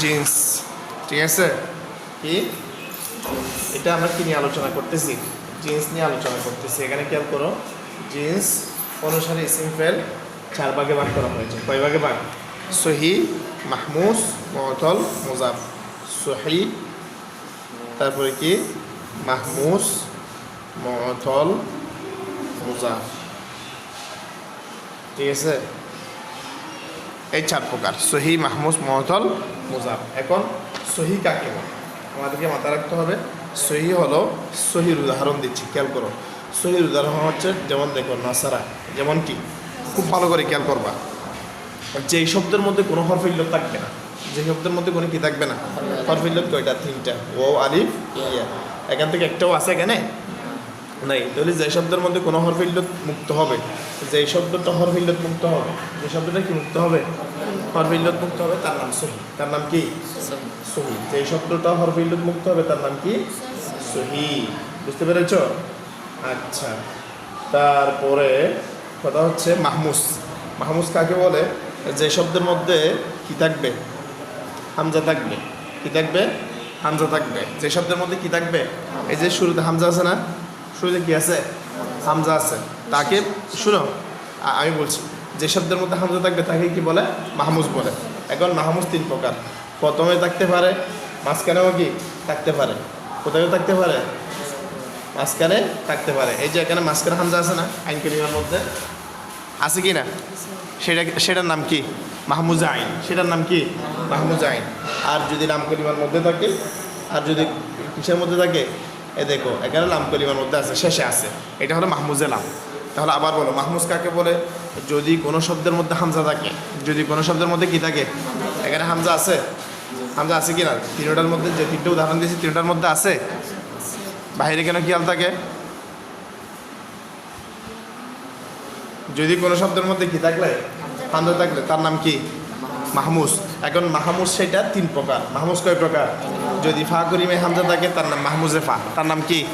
Jeans. ঠিক আছে? কি? এটা আমরা কি নিয়ে আলোচনা করতেছি? জিন্স নিয়ে আলোচনা করতেছি। এখানে খেয়াল করো, জিন্স অনুসারে সিম্পল, চার ভাগে ভাগ করা হয়েছে। কয় ভাগে ভাগ? সহি, মাহমুস, মতল মোজাব সহি, তারপরে কি? মাহমুস, মতল মোজাব ঠিক আছে? এই চার প্রকার। সহি মাহমুস মহতল মুজাব এখন সহি কাকে বলে? আমাদেরকে মাথায় রাখতে হবে, সহি হলো সহির উদাহরণ দিচ্ছি, খেয়াল করো। সহির উদাহরণ হচ্ছে, যেমন দেখো, নাসারা, যেমন কি? খুব ভালো করে খেয়াল করবা। যেই শব্দের মধ্যে কোনো হরফিল্লত থাকবে না যে শব্দের মধ্যে কোনো কি থাকবে না? হরফিল্লত কয়টা? তিনটা। ও আলিফ, ইয়া। এখান থেকে একটাও আছে এখানে? নাই তাহলে যে শব্দের মধ্যে কোনো হরফিল্লত মুক্ত হবে যে শব্দটা হরফিল্লত মুক্ত হবে যে শব্দটা কি মুক্ত হবে? হরফিল্লত মুক্ত হবে তার নাম সহি। তার নাম কি? সহি। যে শব্দটা হরফিল্লত মুক্ত হবে তার নাম কি? সহি। বুঝতে পেরেছ? আচ্ছা। তারপরে কথা হচ্ছে মাহমুস। মাহমুস কাকে বলে? যে শব্দের মধ্যে কি থাকবে? হামজা থাকবে। কি থাকবে? হামজা থাকবে। যে শব্দের মধ্যে কি থাকবে? এই যে শুরুতে হামজা আছে না? শুরুতে কি আছে? হামজা আছে। তাকে শুনো আমি বলছি, যে শব্দের মধ্যে হামজা থাকবে তাকে কি বলে? মাহমুজ বলে। এখন মাহমুজ তিন প্রকার। প্রথমে থাকতে পারে, মাঝখানেও কি থাকতে পারে? কোথাও থাকতে পারে? মাঝখানে থাকতে পারে। এই যে এখানে মাঝখানে হামজা আছে না, আইন করিমার মধ্যে? আছে কি না? সেটা, সেটার নাম কি? মাহমুজা আইন। সেটার নাম কি? মাহমুজা আইন। আর যদি নাম মধ্যে থাকে, আর যদি কিসের মধ্যে থাকে? এ দেখো, এখানে লাম কলিমার মধ্যে আছে, শেষে আছে। এটা হলো মাহমুজে লাম। তাহলে আবার বলো, মাহমুজ কাকে বলে? যদি কোনো শব্দের মধ্যে হামজা থাকে, যদি কোনো শব্দের মধ্যে কি থাকে? এখানে হামজা আছে। হামজা আছে কি না? তিনটার মধ্যে যে তিনটে উদাহরণ দিয়েছি, তিনটার মধ্যে আছে? বাহিরে কেন কি খেয়াল থাকে? যদি কোনো শব্দের মধ্যে কি থাকলে, হামজা থাকলে, তার নাম কি? মাহমুস। এখন মাহমুস সেটা তিন প্রকার। মাহমুস কয় প্রকার? যদি ফা করিমে হামজা থাকে, তার নাম মাহমুজে ফা। তার নাম কি?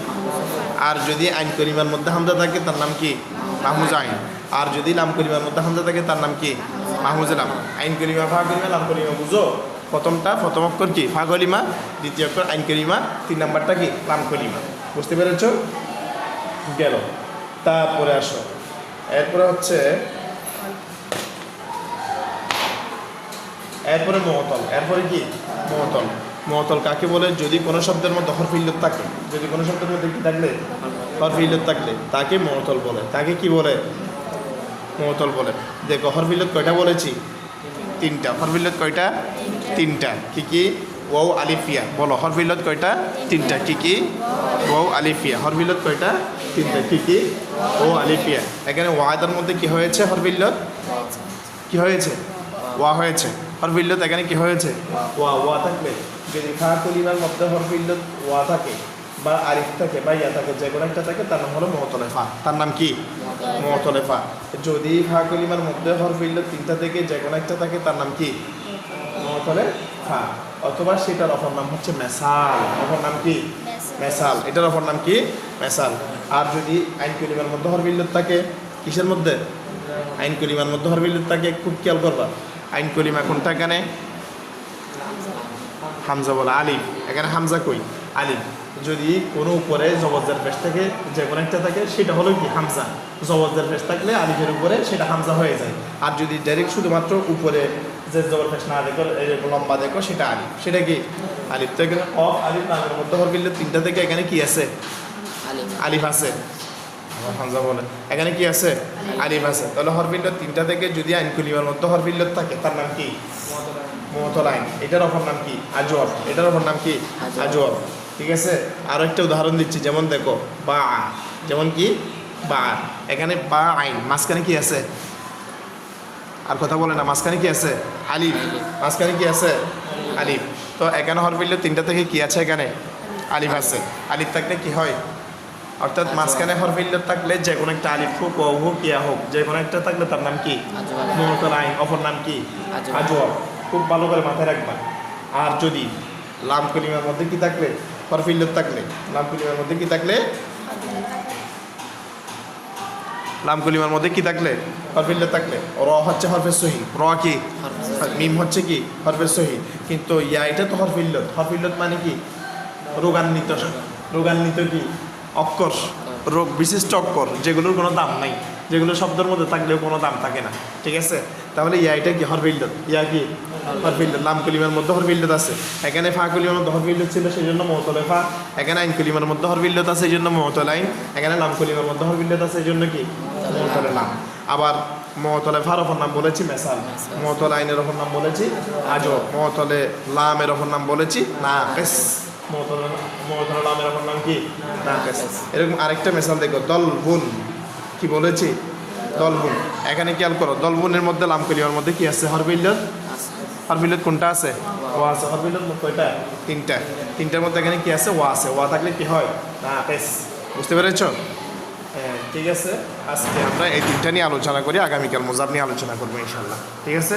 আর যদি আইন করিমার মধ্যে হামজা থাকে, তার নাম কি? মাহমুজ আইন। আর যদি লাম করিমার মধ্যে হামজা থাকে, তার নাম কি? মাহমুজ লাম আইন করিমা, ফা করিমা লাম করিমা, বুঝো? প্রথমটা, প্রথম অক্ষর কি? ফা কলিমা দ্বিতীয় অক্ষর আইন করিমা। তিন নাম্বারটা কি? লাম কলিমা বুঝতে পেরেছ? গেল। তারপরে আসো। এরপরে হচ্ছে এরপরে মহতল এরপরে কি? মহতল মহতল কাকে বলে? যদি কোনো শব্দের মধ্যে হরফিল্লত থাকে। যদি কোনো শব্দের মধ্যে কি থাকলে? হরফিল্লত থাকলে। তাকে মহতল বলে। তাকে কি বলে? মহতল বলে। দেখো হরফিল্লত কয়টা বলেছি? তিনটা। হরফিল্লত কয়টা? তিনটা। কি কি? ওয়াও আলিফিয়া বলো হরফিল্লত কয়টা? তিনটা। কি কি? ওয়াও আলিফিয়া হরফিল্লত কয়টা? তিনটা। কি কি? ও আলিফিয়া এখানে ওয়াদার মধ্যে কি হয়েছে? হরফিল্লত কি হয়েছে? ওয়া হয়েছে। হরফিল্লত এখানে কি হয়েছে? ওয়া ওয়া থাকলে যদি খা কলিমার মধ্যে হরফিল্লত ওয়া থাকে বা আরিফ থাকে বা ইয়া থাকে যে কোনো একটা থাকে তার নাম হলো মহতলেফা। তার নাম কি? মহতলেফা। যদি খা কলিমার মধ্যে হরফিল্লত তিনটা থেকে যে কোনো একটা থাকে তার নাম কি? মহতলে ফা অথবা সেটার অপর নাম হচ্ছে মেসাল অপর নাম কি? মেসাল এটার অপর নাম কি? মেসাল আর যদি আইন কলিমার মধ্যে হরফিল্লত থাকে কিসের মধ্যে? আইন কলিমার মধ্যে হরফিল্লত থাকে খুব খেয়াল করবা আইন কলিমা কোনটা এখানে হামজা বলে আলিফ এখানে হামজা কই? আলিফ যদি কোনো উপরে জবরদার পেশ থাকে যে কোনো একটা থাকে সেটা হলো কি হামজা। জবরদার পেশ থাকলে আলিফের উপরে সেটা হামজা হয়ে যায়। আর যদি ডাইরেক্ট শুধুমাত্র উপরে যে জবর পেশ না দেখো এরকম লম্বা দেখো সেটা আলিফ সেটা কি? আলিফ তো এখানে অফ আলিফ নামের মধ্যে হরফিল্লে তিনটা থেকে এখানে কি আছে? আলিফ আছে। হামজা বলে। এখানে কি আছে? আলিফ আছে। তাহলে হরফিল্লত তিনটা থেকে যদি আইন কুলিমার মধ্যে হরফিল্লত থাকে তার নাম কি? মহতল আইন। এটার অপর নাম কি? আজওয়াব। এটার অপর নাম কি? আজওয়াব। ঠিক আছে? আরও একটা উদাহরণ দিচ্ছি। যেমন দেখো বা। যেমন কি? বা। এখানে বা আইন। মাঝখানে কি আছে? আর কথা বলে না। মাঝখানে কি আছে? আলিফ। মাঝখানে কি আছে? আলিফ। তো এখানে হরফিল্লত তিনটা থেকে কি আছে এখানে? আলিফ আছে। আলিফ থাকলে কি হয়? অর্থাৎ মাঝখানে হরফিল্লত থাকলে যে কোনো একটা আলিফ হোক ও হোক ইয়া হোক যে কোনো একটা থাকলে তার নাম কি? আজওয়াব। আইন অপর নাম কি? আজওয়াব। আজওয়াব খুব ভালো করে মাথায় রাখবা। আর যদি লাম কলিমার মধ্যে কি থাকলে? হরফিল্লত থাকলে। লাম কলিমার মধ্যে কি থাকলে? লাম কলিমার মধ্যে কি থাকলে? হরফিল্লত থাকলে। র হচ্ছে হরফের সহি। র কি? মিম হচ্ছে কি? হরফের সহি। কিন্তু ইয়া এটা তো হরফিল্লত হরফিল্লত মানে কি? রোগান্বিত। রোগান্বিত কি? অক্ষর রোগ বিশিষ্ট অক্ষর যেগুলোর কোনো দাম নাই। যেগুলো শব্দের মধ্যে থাকলেও কোনো দাম থাকে না, ঠিক আছে? তাহলে ইয়া এটা কি হরফিল্লত ইয়া কি? হরফিল্লত লাম কলিমার মধ্যে হরফিল্লত আছে। এখানে ফা কলিমার মধ্যে হরফিল্লত ছিল সেই জন্য মহতলে ফা। এখানে আইন কলিমার মধ্যে হরফিল্লত আছে সেই জন্য মহতল আইন। এখানে লাম কলিমার মধ্যে হরফিল্লত আছে সেই জন্য কি? মহতলে লাম। আবার মহতলে ফার ওপর নাম বলেছি, মেসাল। মহতল আইনের ওপর নাম বলেছি আজও মহতলে লামের ওপর নাম বলেছি না বেশ মহতলে মহতলে নাম কি? না এরকম আরেকটা মেসাল দেখো দল বুন কি বলেছি? দলবুন। এখানে খেয়াল করো দলবুনের মধ্যে লাম কলিমার মধ্যে কি আছে? হরবিল্লত? হরবিল্লত কোনটা আছে? ও আছে। হরবিল্লত কয়টা? তিনটা। তিনটার মধ্যে এখানে কি আছে? ওয়া আছে। ওয়া থাকলে কি হয়? না বেশ। বুঝতে পেরেছ? হ্যাঁ ঠিক আছে। আজকে আমরা এই তিনটা নিয়ে আলোচনা করি আগামীকাল মোজাব নিয়ে আলোচনা করব ইনশাল্লাহ ঠিক আছে?